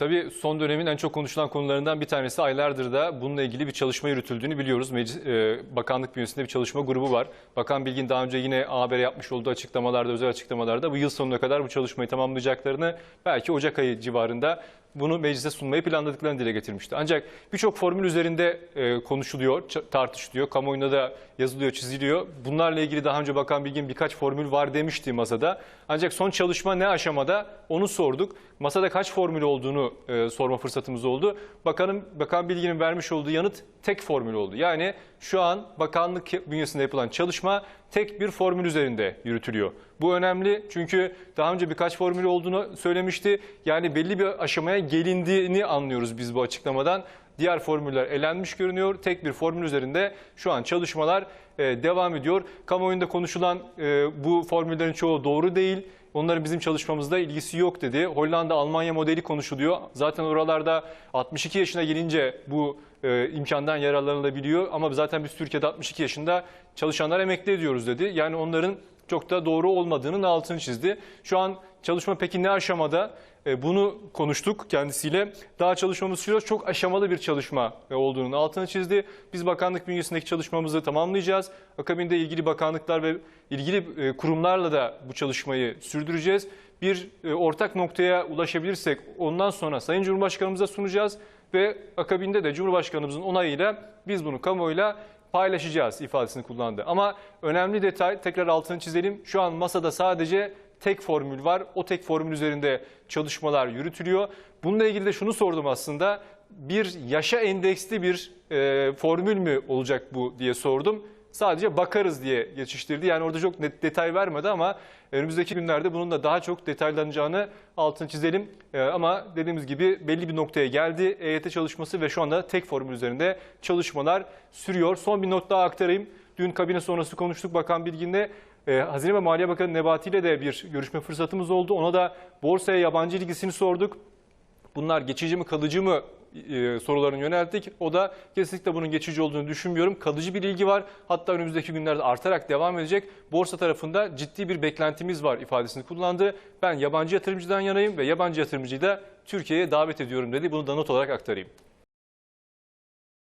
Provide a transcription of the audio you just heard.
Tabii son dönemin en çok konuşulan konularından bir tanesi aylardır da bununla ilgili bir çalışma yürütüldüğünü biliyoruz. Meclis, e, Bakanlık bünyesinde bir çalışma grubu var. Bakan Bilgin daha önce yine habere yapmış olduğu açıklamalarda, özel açıklamalarda bu yıl sonuna kadar bu çalışmayı tamamlayacaklarını belki Ocak ayı civarında bunu meclise sunmayı planladıklarını dile getirmişti. Ancak birçok formül üzerinde e, konuşuluyor, tartışılıyor, kamuoyunda da yazılıyor, çiziliyor. Bunlarla ilgili daha önce Bakan Bilgin birkaç formül var demişti masada. Ancak son çalışma ne aşamada onu sorduk. Masada kaç formül olduğunu e, sorma fırsatımız oldu. Bakanın Bakan Bilgin'in vermiş olduğu yanıt tek formül oldu. Yani şu an bakanlık bünyesinde yapılan çalışma tek bir formül üzerinde yürütülüyor. Bu önemli çünkü daha önce birkaç formül olduğunu söylemişti. Yani belli bir aşamaya gelindiğini anlıyoruz biz bu açıklamadan. Diğer formüller elenmiş görünüyor. Tek bir formül üzerinde şu an çalışmalar e, devam ediyor. Kamuoyunda konuşulan e, bu formüllerin çoğu doğru değil. Onların bizim çalışmamızda ilgisi yok dedi. Hollanda, Almanya modeli konuşuluyor. Zaten oralarda 62 yaşına gelince bu e, imkandan yararlanılabiliyor. Ama zaten biz Türkiye'de 62 yaşında çalışanlar emekli ediyoruz dedi. Yani onların çok da doğru olmadığının altını çizdi. Şu an çalışma peki ne aşamada? E, Bunu konuştuk kendisiyle. Daha çalışmamız sürüyor. Çok aşamalı bir çalışma e, olduğunun altını çizdi. Biz bakanlık bünyesindeki çalışmamızı tamamlayacağız. Akabinde ilgili bakanlıklar ve ilgili e, kurumlarla da bu çalışmayı sürdüreceğiz. Bir ortak noktaya ulaşabilirsek ondan sonra Sayın Cumhurbaşkanımıza sunacağız ve akabinde de Cumhurbaşkanımızın onayıyla biz bunu kamuoyuyla paylaşacağız ifadesini kullandı. Ama önemli detay tekrar altını çizelim. Şu an masada sadece tek formül var. O tek formül üzerinde çalışmalar yürütülüyor. Bununla ilgili de şunu sordum aslında. Bir yaşa endeksli bir e, formül mü olacak bu diye sordum. Sadece bakarız diye geçiştirdi. Yani orada çok net detay vermedi ama önümüzdeki günlerde bunun da daha çok detaylanacağını altını çizelim. E, ama dediğimiz gibi belli bir noktaya geldi EYT çalışması ve şu anda tek formül üzerinde çalışmalar sürüyor. Son bir not daha aktarayım. Dün kabine sonrası konuştuk Bakan Bilgin'le. E, Hazine ve Maliye Bakanı Nebati ile de bir görüşme fırsatımız oldu. Ona da borsaya yabancı ilgisini sorduk. Bunlar geçici mi kalıcı mı e, sorularını yönelttik. O da kesinlikle bunun geçici olduğunu düşünmüyorum. Kalıcı bir ilgi var. Hatta önümüzdeki günlerde artarak devam edecek. Borsa tarafında ciddi bir beklentimiz var ifadesini kullandı. Ben yabancı yatırımcıdan yanayım ve yabancı yatırımcıyı da Türkiye'ye davet ediyorum dedi. Bunu da not olarak aktarayım.